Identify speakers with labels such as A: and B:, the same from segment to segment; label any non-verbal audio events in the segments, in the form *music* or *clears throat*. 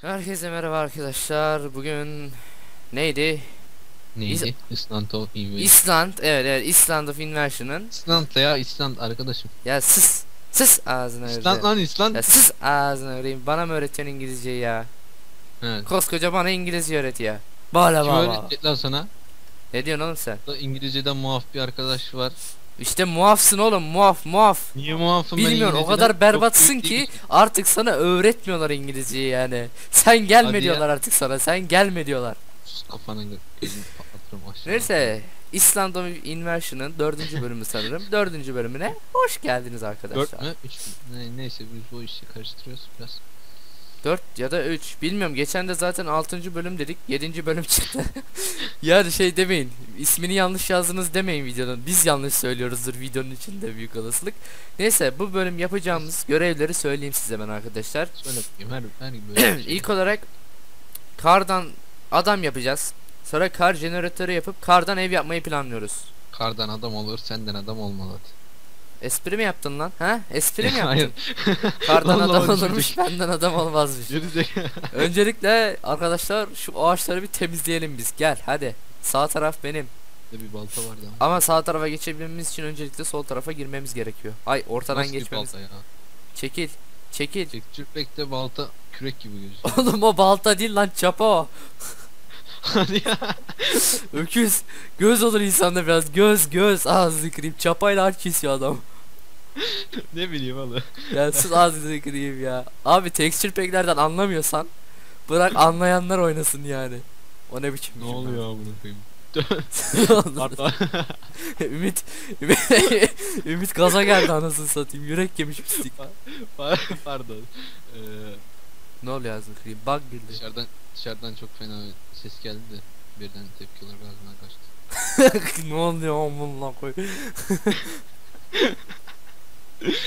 A: Herkese merhaba arkadaşlar. Bugün neydi?
B: Neydi? Island of Invasion.
A: İsland. Evet evet İsland of Invasion'ın.
B: İsland ya İsland arkadaşım.
A: Ya sus. Sus ağzına
B: İsland
A: öyle.
B: lan İsland.
A: Ya sus ağzına öyleyim. Bana mı öğretiyorsun İngilizceyi ya?
B: Evet.
A: Koskoca bana İngilizce öğret ya. Bala
B: Kim
A: bala.
B: öğretecek lan sana?
A: Ne diyorsun oğlum sen?
B: İngilizceden muaf bir arkadaş var.
A: İşte muafsın oğlum muaf muaf.
B: Niye muafım ben
A: Bilmiyorum o
B: İngilizceden?
A: kadar berbatsın ki artık sana öğretmiyorlar İngilizceyi yani. Sen gelme
B: Hadi ya.
A: diyorlar artık sana. Sen gelme diyorlar.
B: Sus kafanı.
A: Neyse Island of Invasion'ın dördüncü bölümü sanırım. *laughs* Dördüncü bölümüne hoş geldiniz arkadaşlar.
B: 4 mü? 3 mü? Ne, neyse biz bu işi karıştırıyoruz biraz.
A: 4 ya da 3 bilmiyorum geçen de zaten 6. bölüm dedik 7. bölüm çıktı *laughs* yani şey demeyin ismini yanlış yazdınız demeyin videonun biz yanlış söylüyoruzdur videonun içinde büyük olasılık neyse bu bölüm yapacağımız görevleri söyleyeyim size ben arkadaşlar
B: her, *clears throat* şey.
A: İlk olarak kardan adam yapacağız sonra kar jeneratörü yapıp kardan ev yapmayı planlıyoruz
B: Kardan adam olur senden adam olmalı.
A: Espri mi yaptın lan ha espri mi *laughs* yaptın kardan adam olurmuş benden adam olmazmış. *laughs* Öncelikle arkadaşlar şu ağaçları bir temizleyelim biz. Gel hadi. Sağ taraf benim.
B: Burada bir balta vardı ama.
A: Ama sağ tarafa geçebilmemiz için öncelikle sol tarafa girmemiz gerekiyor. Ay ortadan
B: Nasıl
A: geçmemiz.
B: balta ya?
A: Çekil. Çekil.
B: Çekçürpekte balta kürek gibi gözüküyor.
A: Oğlum o balta değil lan çapa o.
B: Hadi ya. *laughs*
A: Öküz. Göz olur insanda biraz. Göz göz. Ağzını kırayım. Çapayla ağaç kesiyor adam. *laughs*
B: ne bileyim oğlum.
A: Ya sus ağzını kırayım ya. Abi texture pack'lerden anlamıyorsan bırak anlayanlar oynasın yani. O ne biçim
B: Ne
A: cümle?
B: oluyor amına koyayım? *laughs* Pardon.
A: Ümit, Ümit, Ümit gaza geldi anasını satayım. Yürek yemiş pislik.
B: Pardon. Ee,
A: Ne oluyor ağzını kırayım? Bug girdi.
B: dışarıdan dışarıdan çok fena ses geldi de birden tepki olarak ağzına kaçtı. *laughs*
A: ne oluyor amına koy. *laughs*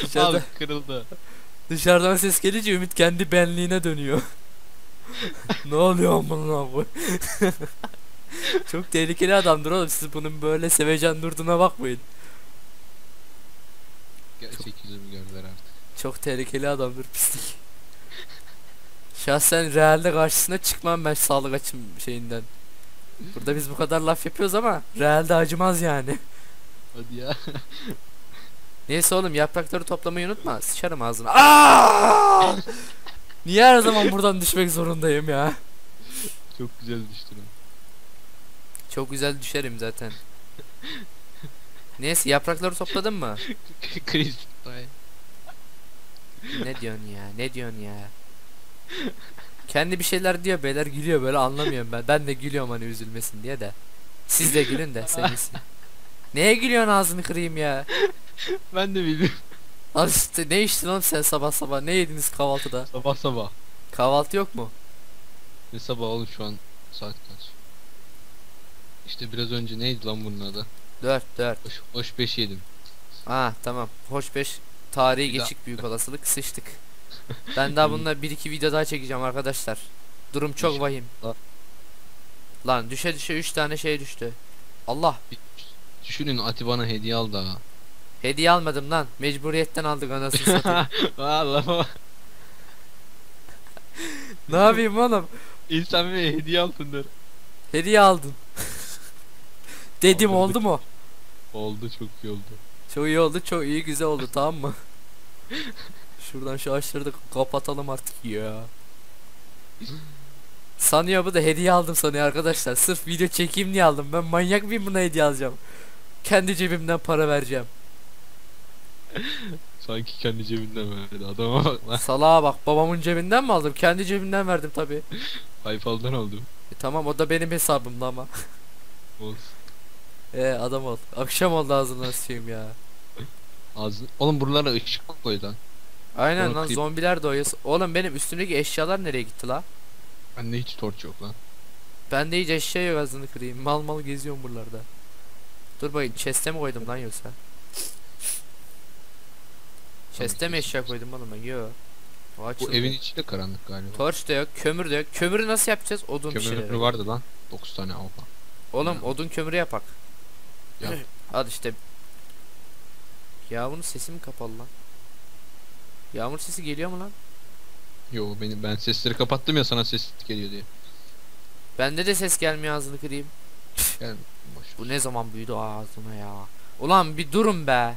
A: Dışarıda,
B: Abi kırıldı.
A: dışarıdan ses gelince Ümit kendi benliğine dönüyor. *laughs* ne oluyor amına koy. Çok tehlikeli adamdır oğlum. Siz bunun böyle sevecen durduğuna bakmayın.
B: Gerçek yüzümü gördüler artık.
A: Çok tehlikeli adamdır pislik. Şahsen realde karşısına çıkmam ben sağlık açım şeyinden. Burada biz bu kadar laf yapıyoruz ama realde acımaz yani.
B: Hadi ya. *laughs*
A: Neyse oğlum yaprakları toplamayı unutma. Sıçarım ağzına. Aa! Niye her zaman buradan düşmek zorundayım ya?
B: çok güzel düştün.
A: Çok güzel düşerim zaten. Neyse yaprakları topladın mı? *laughs*
B: Chris.
A: Ne diyorsun ya? Ne diyorsun ya? Kendi bir şeyler diyor beyler gülüyor böyle anlamıyorum ben. Ben de gülüyorum hani üzülmesin diye de. Siz de gülün de sevmesin. Neye gülüyorsun ağzını kırayım ya?
B: Ben de bilmiyorum.
A: Al işte ne içtin oğlum sen sabah sabah? Ne yediniz kahvaltıda?
B: Sabah sabah.
A: Kahvaltı yok mu?
B: Ne sabah oğlum şu an saat kaç? İşte biraz önce neydi lan bunun adı?
A: 4 4.
B: Hoş, hoş 5 yedim.
A: Ha tamam. Hoş 5 tarihi geçik büyük olasılık sıçtık. Ben daha bununla bir iki video daha çekeceğim arkadaşlar. Durum çok vahim. Lan düşe düşe 3 tane şey düştü. Allah.
B: Düşünün Ati bana hediye aldı ha.
A: Hediye almadım lan. Mecburiyetten aldık anasını *laughs* satayım.
B: Valla
A: ne yapayım oğlum?
B: İnsan bir hediye altındır.
A: Hediye aldın. *laughs* Dedim
B: Aldırdık.
A: oldu mu?
B: Oldu çok iyi oldu.
A: Çok iyi oldu, çok iyi güzel oldu tamam mı? *laughs* Şuradan şu ağaçları da kapatalım artık ya. Sanıyor bu da hediye aldım sanıyor arkadaşlar. Sırf video çekeyim diye aldım. Ben manyak mıyım buna hediye alacağım? Kendi cebimden para vereceğim. *laughs*
B: Sanki kendi cebinden verdi adama bak lan.
A: Salağa bak babamın cebinden mi aldım? Kendi cebimden verdim tabi. *laughs*
B: Paypal'dan aldım.
A: E, tamam o da benim hesabımda ama. *laughs*
B: Olsun.
A: E adam ol. Akşam oldu ağzına sıçayım ya.
B: Ağzı. Oğlum buralara ışık koy lan.
A: Aynen
B: Sonra
A: lan
B: klip-
A: zombiler doğuyor. Oğlum benim üstümdeki eşyalar nereye gitti la?
B: Bende hiç torç yok lan.
A: Bende hiç eşya yok ağzını kırayım. Mal mal geziyorum buralarda. Dur bakayım chest'e mi koydum lan yoksa? Chest'e mi eşya koydum oğlum ben? Yok. O
B: Bu
A: açıldı.
B: evin içi de karanlık galiba.
A: Torç da yok, kömür de yok. Kömürü nasıl yapacağız? Odun bir.
B: Kömür vardı lan. 9 tane al bak.
A: Oğlum
B: Ya.
A: odun kömürü yapak.
B: Yap.
A: Hadi *clears throat* işte. Yağmurun sesi mi kapalı lan? Yağmur sesi geliyor mu lan?
B: Yo benim ben sesleri kapattım ya sana ses geliyor diye.
A: Bende de ses gelmiyor ağzını kırayım.
B: Gel boş.
A: Bu ne zaman büyüdü ağzıma ya. Ulan bir durun be.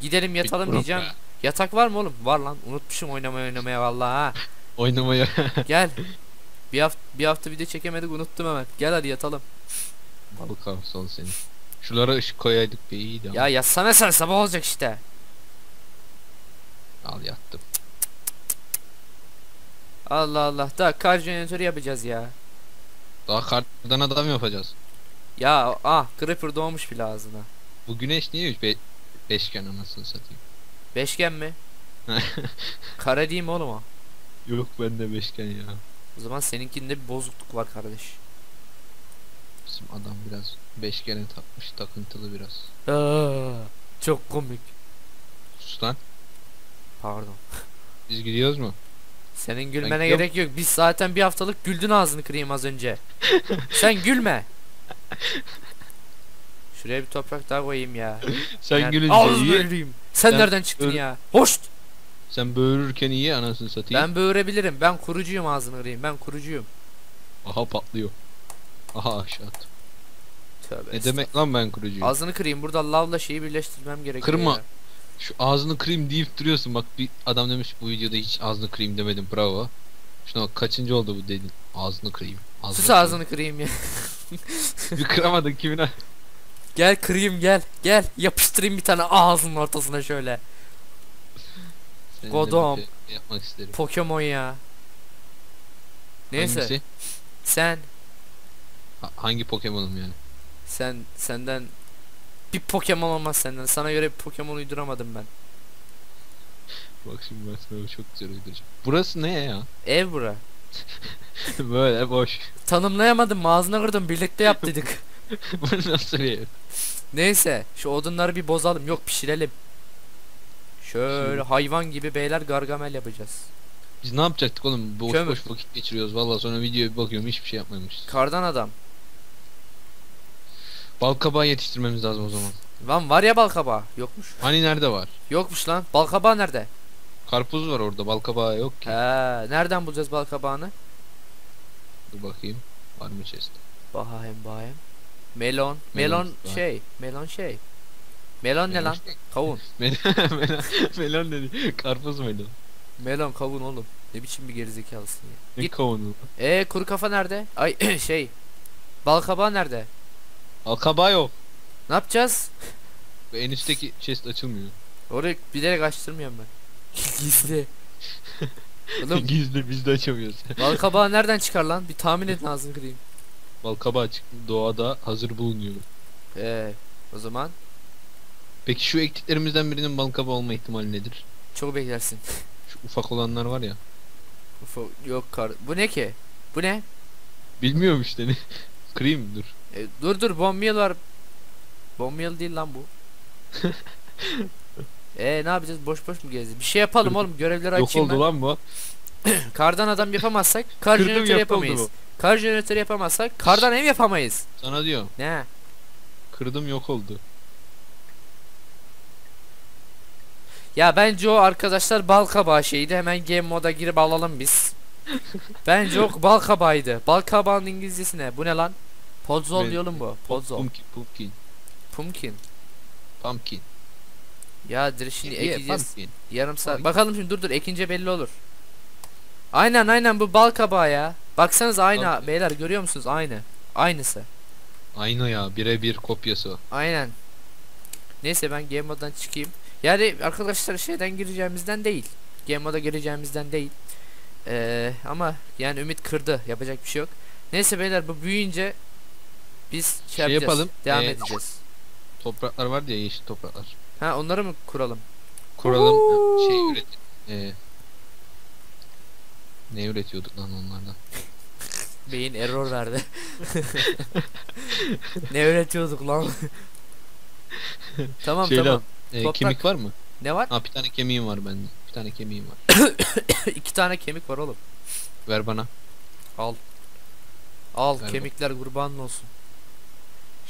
A: Gidelim yatalım diyeceğim.
B: be.
A: Yatak var mı oğlum? Var lan. Unutmuşum oynamaya oynamaya vallahi ha. *laughs*
B: Oynamaya. *laughs*
A: Gel. bir hafta bir hafta video çekemedik unuttum hemen. Gel hadi yatalım.
B: Balık avcısı ol seni. Şulara ışık koyaydık be iyiydi ama.
A: Ya yatsana sen sabah olacak işte.
B: Al yattım.
A: Allah Allah. Daha kar jeneratörü yapacağız ya.
B: Daha kardan adam yapacağız.
A: Ya ah Creeper doğmuş bile ağzına.
B: Bu güneş niye üç be beşgen anasını satayım.
A: Beşgen mi? *laughs* Kare değil mi oğlum o?
B: Yok bende beşgen ya.
A: O zaman seninkinde bir bozukluk var kardeş.
B: Bizim adam biraz beşgene takmış takıntılı biraz.
A: Aa, çok komik.
B: Sus lan.
A: Pardon.
B: Biz gidiyoruz mu?
A: Senin gülmene gerek yok. Biz zaten bir haftalık güldün ağzını kırayım az önce. *laughs* Sen gülme. Şuraya bir toprak daha koyayım ya.
B: Sen
A: Yani
B: gülünce
A: ağzını
B: iyi.
A: öleyim. Sen,
B: Sen
A: nereden çıktın ya? Hoşt.
B: Sen böğürürken iyi anasını satayım.
A: Ben böğürebilirim. Ben kurucuyum ağzını kırayım. Ben kurucuyum.
B: Aha patlıyor. Aha aşağı at.
A: Tövbe.
B: Ne demek lan ben kurucuyum?
A: Ağzını kırayım. Burada lavla şeyi birleştirmem gerekiyor.
B: Kırma.
A: ya.
B: Şu ağzını kırayım deyip duruyorsun. Bak bir adam demiş bu videoda hiç ağzını kırayım demedim. Bravo. Şuna bak kaçıncı oldu bu dedin. Ağzını kırayım. Ağzını
A: Sus
B: kırayım.
A: ağzını kırayım ya. *laughs*
B: bir kıramadın kimine?
A: Gel kırayım gel. Gel yapıştırayım bir tane ağzının ortasına şöyle.
B: Seninle
A: Godom.
B: şey Yapmak isterim.
A: Pokemon ya. Neyse
B: Hangisi?
A: sen
B: Ha- hangi Pokemon'um yani?
A: sen senden bir Pokemon olmaz senden. Sana göre bir Pokemon uyduramadım ben.
B: Bak şimdi ben sana çok güzel uyduracağım. Burası ne ya?
A: Ev bura. *laughs*
B: Böyle boş.
A: Tanımlayamadım? Ağzına kırdım. Birlikte yap dedik. *laughs*
B: Bu nasıl bir ev?
A: Neyse şu odunları bir bozalım. Yok pişirelim. Şöyle hayvan gibi beyler gargamel yapacağız.
B: Biz ne yapacaktık oğlum? Boş
A: Kömür.
B: boş vakit geçiriyoruz. Vallahi sonra videoya bir bakıyorum hiçbir şey yapmamışız.
A: Kardan adam.
B: Bal kabağı yetiştirmemiz lazım o zaman.
A: Lan var ya balkabağı. Yokmuş.
B: Hani nerede var?
A: Yokmuş lan. Balkabağı nerede?
B: Karpuz var orada. Bal kabağı yok
A: He,
B: ki.
A: nereden bulacağız balkabağını?
B: Dur bakayım. Var mı chest?
A: Bakayım bakayım. Melon.
B: Melon,
A: Melon şey. Melon şey. Melon ne lan? Kavun. *laughs*
B: melon, melon dedi. Karpuz melon.
A: Melon kavun oğlum. Ne biçim bir gerizekalısın ya.
B: Ne
A: Git.
B: kavunu?
A: E kuru kafa nerede? Ay *clears throat* şey. Balkabağı nerede?
B: Bal kabağı yok.
A: Ne yapacağız?
B: En üstteki chest açılmıyor.
A: Orayı bilerek açtırmıyorum ben. *laughs* Gizli. *laughs* Oğlum
B: Gizli biz de açamıyoruz. *laughs*
A: balkabağı nereden çıkar lan? Bir tahmin edin ağzını kırayım.
B: Bal kabağı çık- doğada hazır bulunuyor.
A: Ee, o zaman
B: Peki şu ektiklerimizden birinin bal kabağı olma ihtimali nedir?
A: çok beklersin.
B: Şu ufak olanlar var ya.
A: Ufo, yok kar. Bu ne ki? Bu ne?
B: Bilmiyorum işte ne. Kırayım dur.
A: E, dur dur bombayıl var. Bombayıl değil lan bu. *laughs* E ne yapacağız? Boş boş mu gezeceğiz? Bir şey yapalım oğlum. Görevleri
B: Yok
A: açayım
B: oldu
A: ben.
B: lan bu. *clears throat*
A: Kardan adam yapamazsak *laughs* kar
B: Kırdım
A: jeneratörü
B: yapıldı
A: yapamayız.
B: bu.
A: Kar jeneratörü yapamazsak kardan ev yapamayız.
B: Sana diyor.
A: Ne?
B: Kırdım yok oldu.
A: Ya bence o arkadaşlar bal kabağı şeydi. Hemen game moda girip alalım biz. *laughs* bence o bal kabağıydı. Bal kabağının İngilizcesi ne? Bu ne lan? Podzol diyorum bu. Podzol.
B: Pumpkin, pumpkin,
A: Pumpkin.
B: pumpkin.
A: Ya dur şimdi ekeceğiz.
B: pumpkin.
A: Yarım saat.
B: Pumpkin.
A: Bakalım şimdi dur dur ekince belli olur. Aynen aynen bu bal kabağı ya. Baksanız aynı
B: Bal-
A: beyler görüyor musunuz? Aynı. Aynısı.
B: Aynı ya birebir kopyası.
A: Aynen. Neyse ben game mode'dan çıkayım. Yani arkadaşlar şeyden gireceğimizden değil. Game mode'a gireceğimizden değil. Ee, ama yani ümit kırdı. Yapacak bir şey yok. Neyse beyler bu büyüyünce biz şey,
B: Şey
A: yapacağız.
B: yapalım,
A: Devam
B: ee,
A: edeceğiz.
B: Topraklar var ya yeşil topraklar.
A: Ha onları mı kuralım?
B: Kuralım
A: Uhu.
B: şey üret. Ee, ne üretiyorduk lan onlardan? *laughs*
A: Beyin error verdi. *laughs* ne öğretiyorduk lan? tamam
B: Şeyler,
A: tamam.
B: Ee,
A: Toprak.
B: kemik var mı?
A: Ne var?
B: Ha bir tane kemiğim var bende. Bir tane kemiğim var. *coughs*
A: İki tane kemik var oğlum.
B: Ver bana.
A: Al. Al
B: Ver
A: kemikler kurbanın olsun.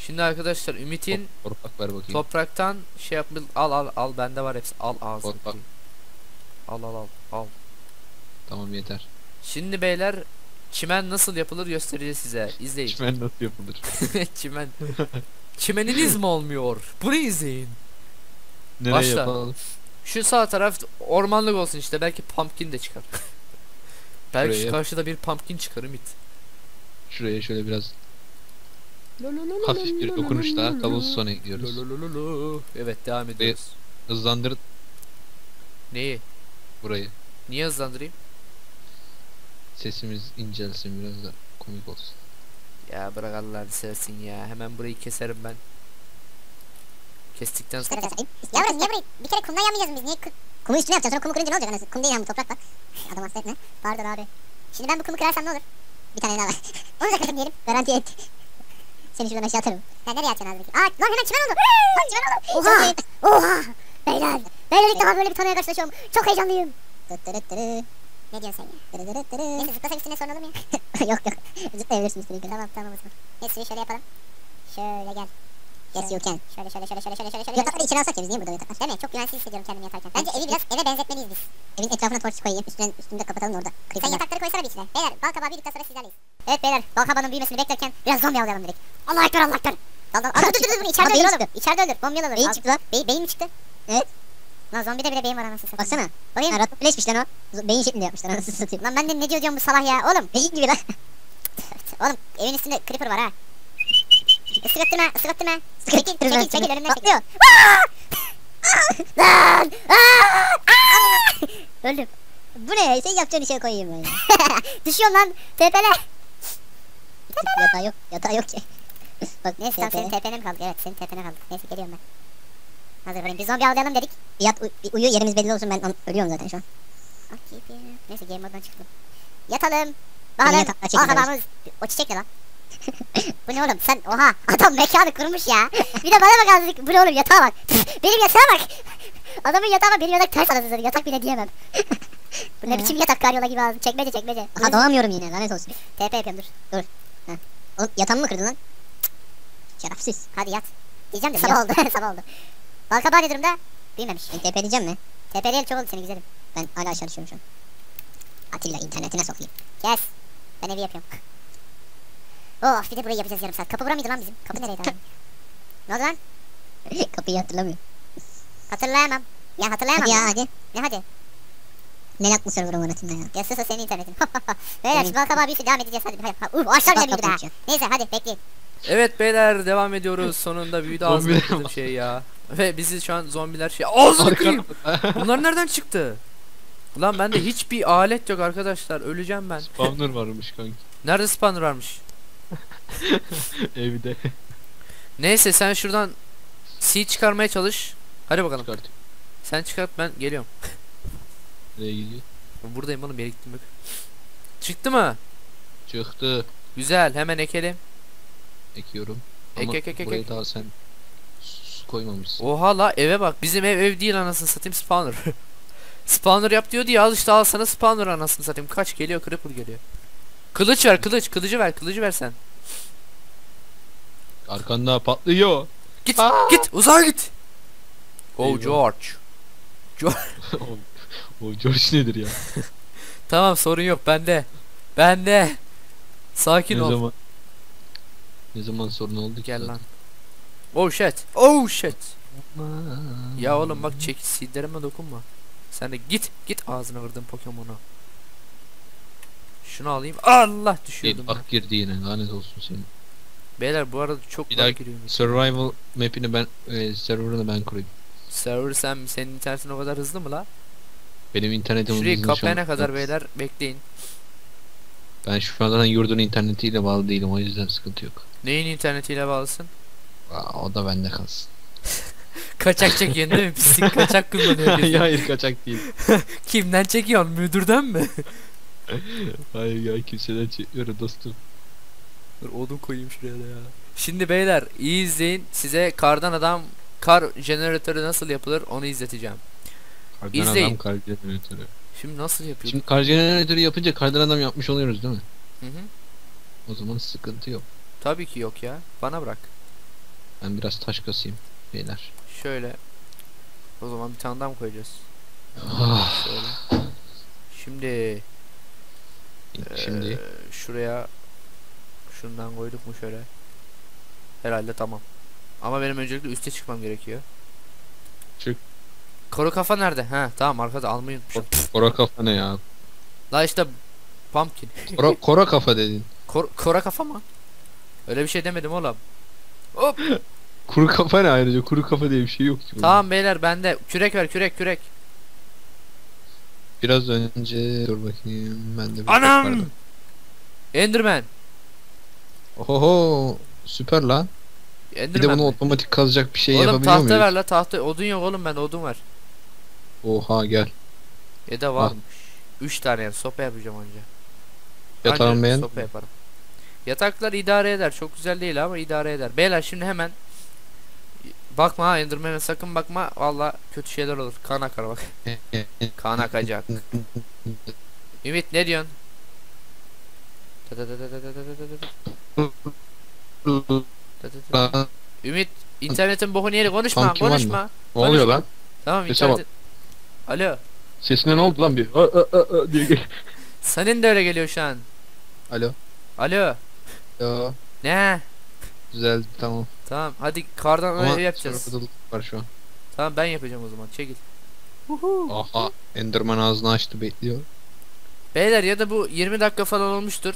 A: Şimdi arkadaşlar Ümit'in
B: Top- Toprak ver bakayım.
A: topraktan şey yap al al al bende var hepsi. Al ağzını.
B: Toprak.
A: Al al al al.
B: Tamam yeter.
A: Şimdi beyler çimen nasıl yapılır göstereceğiz size. İzleyin. *laughs*
B: Çimen nasıl yapılır? *laughs*
A: çimen. Çimeniniz mi olmuyor? Bunu izleyin.
B: Nereye
A: Başla.
B: yapalım?
A: Şu sağ taraf ormanlık olsun işte belki pumpkin de çıkar. *laughs* belki şu
B: Şuraya.
A: karşıda bir pumpkin çıkar Ümit.
B: Şuraya şöyle biraz hafif bir dokunuşla cobblestone ekliyoruz.
A: Lololololo. Evet devam ediyoruz.
B: Hızlandır
A: Neyi?
B: burayı.
A: Niye hızlandırayım?
B: Sesimiz incelsin biraz da komik olsun.
A: Ya bırak Allah'ını seversin ya. Hemen burayı keserim ben. Kestikten sonra
C: Yavrum niye burayı? Bir kere kumdan yanmayacağız biz? Niye kı- kumu üstüne yapacağız? Sonra kumu kırınca ne olacak anasını? Kum değil yani bu toprak bak. Adam hasta etme. Pardon abi. Şimdi ben bu kumu kırarsam ne olur? Bir tane daha var. *laughs* Onu da kırdım diyelim. Garanti et. Seni şuradan aşağı atarım. Sen nereye atacaksın ağzındaki? Aa lan hemen çimen oldu. Lan çimen oldu. Oha. Oha. Beyler. Beyler ilk defa böyle bir tanıya karşılaşıyorum. Çok heyecanlıyım. Ne diyorsun sen ya? Neyse zıplasak üstüne sorun olur mu ya? *laughs* yok yok. Zıplayabilirsin üstüne. Tamam tamam o zaman. Neyse şöyle yapalım. Şöyle gel. Yes you can. Şöyle şöyle şöyle şöyle şöyle şöyle şöyle. Yatakları içine alsak ya biz niye burada yataklar? Değil mi? Çok güvensiz hissediyorum kendimi yatarken. Bence evi biraz eve benzetmeliyiz biz. Evin etrafına torç koyayım. Üstüne, üstünde de kapatalım orada. Sen yatakları koysana bir içine. Beyler bal kabağı büyüdükten sonra sizlerleyiz. Evet beyler bal kabağının büyümesini beklerken biraz zombi avlayalım dedik. Allah ekber Allah ekber. Dal dal. Aa, dur dur dur içeride öldür oğlum. İçeride öldür. Bomba olur. Beyin çıktı lan. Be beyin mi çıktı? Evet. Lan zombide bile beyin var anasını satayım. Baksana. Bakayım. Ha, Rotofleşmiş lan o. Beyin şeklinde yapmışlar anasını satayım. Lan ben de ne diyor diyorum bu salak ya. Oğlum. Beyin gibi lan. *laughs* oğlum evin üstünde creeper var ha. Isırttırma, ısırttırma. Çekil, çekil, çekil önümden çekil. *laughs* Lan! *laughs* Öldüm. Bu ne? Sen yapacağın işe koyayım ben. Düşüyorum lan. Tepele. Yatağı yok. Yatağı yok ki. *laughs* Bak neyse tam senin tepene mi kaldı? Evet senin tepene kaldı. Neyse geliyorum ben. Hazır varayım. Bir zombi avlayalım dedik. Yat uy- bir uyu yerimiz belli olsun ben ölüyorum zaten şu an. Neyse game moddan çıktım. Yatalım. Bakalım.
B: çekeceğiz.
C: kabağımız. O çiçek ne lan? *laughs* Bu ne oğlum sen oha adam mekanı kurmuş ya. Bir de bana bak azıcık bu ne oğlum yatağa bak. *laughs* benim yatağa bak. Adamın yatağı bak benim yatak ters anasını yatak bile diyemem. bu ne biçim yatak karyola gibi ağzı çekmece çekmece.
D: Aha doğamıyorum yine lanet olsun.
C: TP yapıyorum dur.
D: Dur. Oğlum yatağımı mı kırdın lan? Şerefsiz.
C: Hadi yat. Diyeceğim de sabah oldu *laughs* sabah oldu. Balkabağı ne durumda? Büyümemiş.
D: Ben TP diyeceğim mi?
C: TP değil çok oldu seni güzelim.
D: Ben hala aşağı düşüyorum şu an. Atilla internetine sokayım.
C: Kes. Ben evi yapıyorum. *laughs* Oh bir de burayı yapacağız yarım saat. Kapı bura mıydı lan bizim? Kapı nereydi abi? ne oldu lan? *laughs*
D: Kapıyı hatırlamıyorum.
C: Hatırlayamam. Ya hatırlayamam.
D: Hadi ya hadi.
C: Ne hadi?
D: Meraklı server ben ya.
C: Ya sus o senin internetin. *laughs* Beyler
D: Benim-
C: şu balkabağı büyüsün devam edeceğiz hadi. hadi. Uh aşağı bile büyüdü Neyse hadi bekleyin.
A: Evet beyler devam ediyoruz. Sonunda büyüdü kırdığım
B: var.
A: şey ya. Ve bizi şu an zombiler şey ağzını kırayım. Bunlar nereden çıktı? Ulan bende hiçbir alet yok arkadaşlar. Öleceğim ben.
B: Spawner varmış kanki
A: Nerede spawner varmış? *laughs*
B: evde.
A: Neyse sen şuradan C çıkarmaya çalış. Hadi bakalım.
B: Çıkart.
A: Sen çıkart ben geliyorum. *laughs*
B: Nereye gidiyor?
A: Buradayım oğlum yere gittim bak. Çıktı mı?
B: Çıktı.
A: Güzel hemen ekelim.
B: Ekiyorum.
A: Ek,
B: Ama
A: ek, ek, ek,
B: buraya
A: ek.
B: daha sen su koymamışsın.
A: Oha la eve bak. Bizim ev ev değil anasını satayım spawner. *laughs* spawner yap diyor diye al işte al sana spawner anasını satayım. Kaç geliyor creeper geliyor. Kılıç ver kılıç kılıcı ver kılıcı ver sen.
B: Arkanda patlıyor.
A: Git
B: Aa!
A: git uzağa git. Oh
B: Eyvah.
A: George. *laughs*
B: o, o George nedir ya? *laughs*
A: Tamam sorun yok bende. Bende. Sakin
B: ne
A: ol.
B: zaman ne zaman sorun oldu ki
A: Gel
B: zaten?
A: lan. Oh shit. Oh shit. Ya oğlum bak çek sildireme dokunma. Sen de git git ağzına vurdun Pokemon'u. Şunu alayım. Allah düşüyordum.
B: Bir bak girdi yine lanet olsun senin.
A: Beyler bu arada çok
B: Bir daha-
A: giriyor.
B: Survival map'ini ben e, server'ını ben kurayım.
A: Server sen senin internetin o kadar hızlı mı la?
B: Benim internetim
A: Şurayı kapayana kadar beyler bekleyin.
B: Ben şu an yurdun internetiyle bağlı değilim o yüzden sıkıntı yok.
A: Neyin internetiyle bağlısın?
B: Aa, o da bende kalsın. *laughs*
A: Kaçak çekiyorsun değil mi? Pislik kaçak kullanıyor.
B: hayır *laughs* hayır kaçak değil. *laughs*
A: Kimden çekiyorsun? Müdürden mi?
B: Hayır ya kimseden çekmiyorum dostum.
A: Dur odun koyayım şuraya da ya. Şimdi beyler iyi izleyin. Size kardan adam kar jeneratörü nasıl yapılır onu izleteceğim.
B: Kardan
A: İzleyin.
B: adam kar jeneratörü.
A: Şimdi nasıl yapıyorduk?
B: Şimdi kar jeneratörü yapınca kardan adam yapmış oluyoruz değil mi?
A: Hı hı.
B: O zaman sıkıntı yok.
A: Tabii ki yok ya. Bana bırak.
B: Ben biraz taş kasayım beyler.
A: Şöyle. O zaman bir tane daha mı koyacağız?
B: Ah,
A: Şöyle. Şimdi
B: Şimdi
A: Ee, şuraya şundan koyduk mu şöyle? Herhalde tamam. Ama benim öncelikle üste çıkmam gerekiyor.
B: Çık.
A: Koru kafa nerede? Ha tamam arkada almayı unutmuşum.
B: kora kafa ne ya?
A: La işte pumpkin.
B: Kora, kora kafa dedin.
A: Kor kora kafa mı? Öyle bir şey demedim oğlum. Hop. *laughs*
B: Kuru kafa ne ayrıca? Kuru kafa diye bir şey yok ki. bunun.
A: Tamam beyler bende kürek ver kürek kürek.
B: Biraz önce dur bakayım ben de bir
A: Anam!
B: vardı.
A: Enderman.
B: Oho süper lan.
A: Enderman.
B: Bir de bunu otomatik kazacak bir şey
A: oğlum
B: yapabiliyor
A: tahta
B: muyuz?
A: ver la tahta. Odun yok oğlum bende odun var.
B: Oha gel.
A: E ya da var. Ah. 3 tane yani sopa yapacağım
B: önce.
A: Yatağım
B: beğen.
A: Sopa yaparım. Yataklar idare eder. Çok güzel değil ama idare eder. Beyler şimdi hemen bakma ha Enderman'e sakın bakma. Valla kötü şeyler olur. Kan akar bak. *laughs* kan akacak. Ümit ne diyorsun? Ümit internetin boku niye konuşma konuşma.
B: Ne oluyor lan?
A: Tamam internet. Alo.
B: Sesine ne oldu lan bir? Aa, aa, aa, aa diye gel. *laughs*
A: Senin de öyle geliyor şu an.
B: Alo.
A: Alo.
B: Ya
A: Ne?
B: düzeldi tamam.
A: Tamam hadi kardan
B: Ama
A: öyle yapacağız.
B: var şu an.
A: Tamam ben yapacağım o zaman çekil.
B: Aha Enderman ağzını açtı bekliyor.
A: Beyler ya da bu 20 dakika falan olmuştur.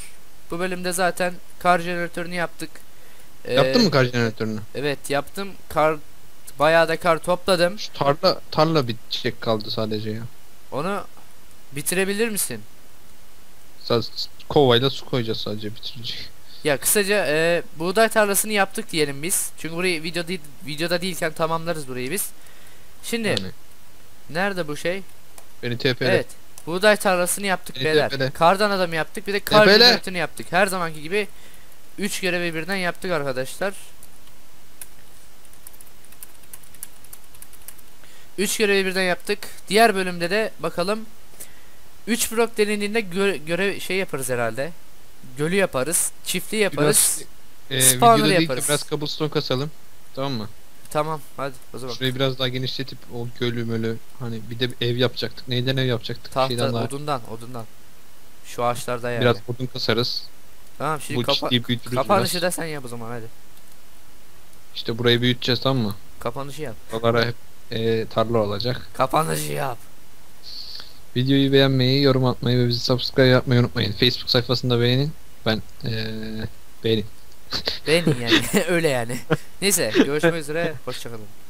A: Bu bölümde zaten kar jeneratörünü yaptık. Ee,
B: Yaptın mı kar jeneratörünü?
A: Evet yaptım. Kar bayağı da kar topladım.
B: Şu tarla tarla bitecek kaldı sadece ya.
A: Onu bitirebilir misin?
B: Sadece kovayla su koyacağız sadece bitirecek.
A: Ya kısaca e, buğday tarlasını yaptık diyelim biz. Çünkü burayı video değil, videoda değilken tamamlarız burayı biz. Şimdi
B: Yani
A: nerede bu şey?
B: beni TP'le.
A: Evet. Buğday tarlasını yaptık
B: Beni
A: beyler.
B: tepele.
A: Kardan adamı yaptık. Bir de kar
B: Tepele.
A: jeneratörünü yaptık. Her zamanki gibi 3 görevi birden yaptık arkadaşlar. 3 görevi birden yaptık. Diğer bölümde de bakalım 3 blok denildiğinde gö görev şey yaparız herhalde. Gölü yaparız. Çiftliği yaparız.
B: Biraz, e,
A: Spawner
B: videoda değil de
A: yaparız.
B: biraz cobblestone kasalım. Tamam mı?
A: Tamam hadi o zaman.
B: Şurayı biraz daha genişletip o gölü mölü hani bir de ev yapacaktık. Neyden ev yapacaktık?
A: Tahta
B: şeyden daha.
A: odundan odundan. Şu ağaçlarda yani.
B: Biraz odun kasarız.
A: Tamam şimdi
B: Bu
A: kapa kapanışı da sen yap o zaman hadi.
B: İşte burayı büyüteceğiz tamam mı?
A: Kapanışı yap.
B: Oralara hep e, tarla olacak.
A: Kapanışı yap.
B: Videoyu beğenmeyi, yorum atmayı ve bizi subscribe yapmayı unutmayın. Facebook sayfasında beğenin. Ben e, beğenin.
A: Beğenin yani. *laughs* *laughs* Öyle yani. Neyse görüşmek üzere. Hoşçakalın.